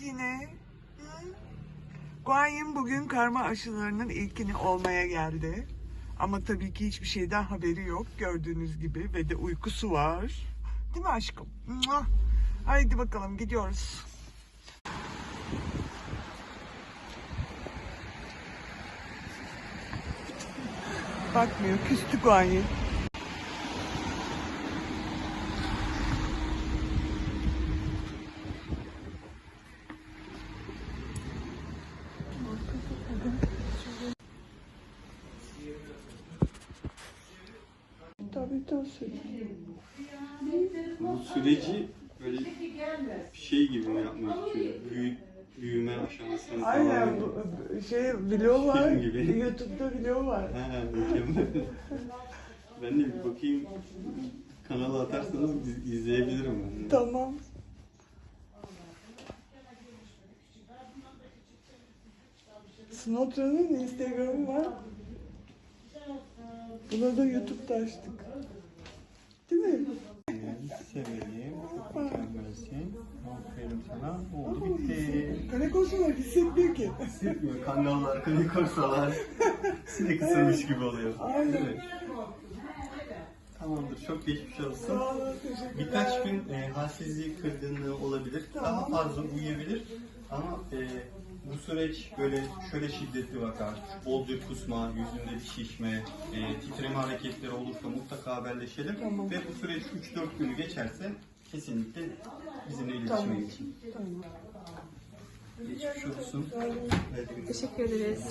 yine? Hı? Guanyin bugün karma aşılarının ilkini olmaya geldi. Ama tabii ki hiçbir şeyden haberi yok gördüğünüz gibi ve de uykusu var. Değil mi aşkım? Haydi bakalım gidiyoruz. Bakmıyor, küstü Guanyin. Tabii tabii. Bu süreci böyle şey gibi mi yapmak istiyor? Büyü, büyüme aşamasını Aynen falan. bu, bu şey video var. Film gibi. YouTube'da video var. He, mükemmel. ben de bir bakayım kanala atarsanız iz- izleyebilirim ben. de. Tamam. Snotra'nın Instagram'ı var. Buna da YouTube'da açtık. Çok mükemmelsin. Aferin sana. Oldu bitti. Kare koşular hissetmiyor ki. Sıkmıyor. Kangallar, kanikorsalar. Sinek ısırmış gibi oluyor. Aynen. Değil mi? Tamamdır. Çok geçmiş olsun. Sağ olun, teşekkürler. Birkaç gün e, halsizlik kırgınlığı olabilir. Daha fazla uyuyabilir. Ama e, süreç böyle şöyle şiddetli vakar. Bolca kusma, yüzünde bir şişme, e, titreme hareketleri olursa mutlaka haberleşelim. Tamam. Ve bu süreç 3-4 günü geçerse kesinlikle bizimle iletişime Tamam. geçin. Tamam. Geçmiş olsun. Teşekkür ederiz.